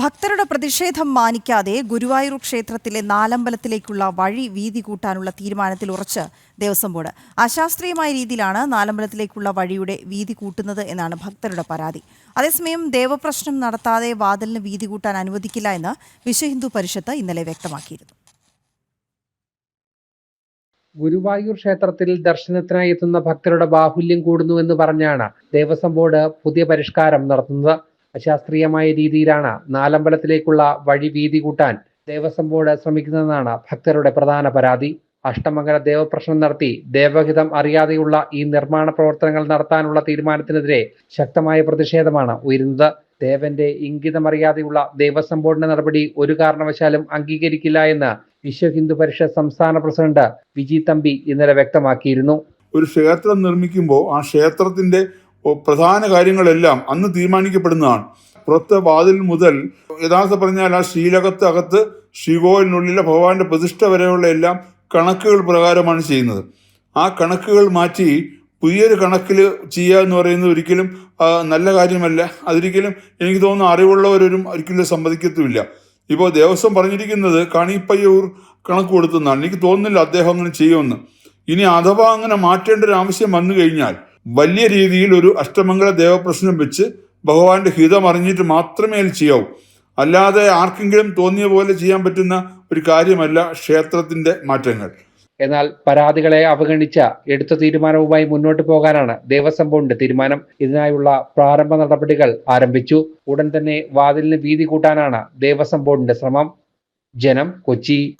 ഭക്തരുടെ പ്രതിഷേധം മാനിക്കാതെ ഗുരുവായൂർ ക്ഷേത്രത്തിലെ നാലമ്പലത്തിലേക്കുള്ള വഴി വീതി കൂട്ടാനുള്ള തീരുമാനത്തിൽ ഉറച്ച് ദേവസ്വം ബോർഡ്. അശാസ്ത്രീയമായ രീതിയിലാണ് നാലമ്പലത്തിലേക്കുള്ള വഴിയുടെ വീതി കൂട്ടുന്നത് എന്നാണ് ഭക്തരുടെ പരാതി. അതേസമയം ദേവപ്രശ്നം നടത്താതെ വാതിലിന് വീതി കൂട്ടാൻ അനുവദിക്കില്ല എന്ന് വിശ്വഹിന്ദു പരിഷത്ത് ഇന്നലെ വ്യക്തമാക്കിയിരുന്നു. ഗുരുവായൂർ ക്ഷേത്രത്തിൽ ദർശനത്തിനായി എത്തുന്ന ഭക്തരുടെ ബാഹുല്യം കൂടുന്നു എന്ന് പറഞ്ഞാണ് ദേവസ്വം ബോർഡ് പുതിയ പരിഷ്കാരം നടത്തുന്നത്. അശാസ്ത്രീയമായ രീതിയിലാണ് നാലമ്പലത്തിലേക്കുള്ള വഴി വീതി കൂട്ടാൻ ദേവസ്വം ബോർഡ് ശ്രമിക്കുന്നതെന്നാണ് ഭക്തരുടെ പ്രധാന പരാതി. അഷ്ടമംഗല ദേവപ്രശ്നം നടത്തി ദേവഹിതം അറിയാതെയുള്ള ഈ നിർമ്മാണ പ്രവർത്തനങ്ങൾ നടത്താനുള്ള തീരുമാനത്തിനെതിരെ ശക്തമായ പ്രതിഷേധമാണ് ഉയരുന്നത്. ദേവന്റെ ഇംഗിതമറിയാതെയുള്ള ദേവസ്വം ബോർഡിന്റെ നടപടി ഒരു കാരണവശാലും അംഗീകരിക്കില്ല എന്ന് വിശ്വ ഹിന്ദു പരിഷത്ത് സംസ്ഥാന പ്രസിഡന്റ് വിജി തമ്പി ഇന്നലെ വ്യക്തമാക്കിയിരുന്നു. ഒരു ക്ഷേത്രം നിർമ്മിക്കുമ്പോൾ ആ ക്ഷേത്രത്തിന്റെ പ്രധാന കാര്യങ്ങളെല്ലാം അന്ന് തീരുമാനിക്കപ്പെടുന്നതാണ്. പുറത്തെ വാതിൽ മുതൽ യഥാർത്ഥ പറഞ്ഞാൽ ആ ശ്രീലകത്ത് അകത്ത് ശ്രീകോവിലിനുള്ളിലെ ഭഗവാന്റെ പ്രതിഷ്ഠ വരെയുള്ള എല്ലാം കണക്കുകൾ പ്രകാരമാണ് ചെയ്യുന്നത്. ആ കണക്കുകൾ മാറ്റി പുതിയൊരു കണക്കിൽ ചെയ്യുക എന്ന് പറയുന്നത് ഒരിക്കലും നല്ല കാര്യമല്ല. അതൊരിക്കലും എനിക്ക് തോന്നുന്നു അറിവുള്ളവരൊരും ഒരിക്കലും സമ്മതിക്കത്തുമില്ല. ഇപ്പോൾ ദേവസ്വം പറഞ്ഞിരിക്കുന്നത് കണിപ്പയ്യൂർ കണക്ക് കൊടുത്തുന്നതാണ് എനിക്ക് തോന്നുന്നില്ല അദ്ദേഹം അങ്ങനെ ചെയ്യുമെന്ന്. ഇനി അഥവാ അങ്ങനെ മാറ്റേണ്ട ഒരു ആവശ്യം വന്നു കഴിഞ്ഞാൽ വലിയ രീതിയിൽ ഒരു അഷ്ടമംഗല ദേവപ്രശ്നം വെച്ച് ഭഗവാന്റെ ഹിതം അറിഞ്ഞിട്ട് മാത്രമേ അത് ചെയ്യാവൂ. അല്ലാതെ ആർക്കെങ്കിലും തോന്നിയ പോലെ ചെയ്യാൻ പറ്റുന്ന ഒരു കാര്യമല്ല ക്ഷേത്രത്തിന്റെ മാറ്റങ്ങൾ. എന്നാൽ പരാതികളെ അവഗണിച്ച എടുത്ത തീരുമാനവുമായി മുന്നോട്ട് പോകാനാണ് ദേവസ്വം ബോർഡിന്റെ തീരുമാനം. ഇതിനായുള്ള പ്രാരംഭ നടപടികൾ ആരംഭിച്ചു. ഉടൻ തന്നെ വാതിലിന് വീതി കൂട്ടാനാണ് ദേവസ്വം ബോർഡിന്റെ ശ്രമം. ജനം കൊച്ചി.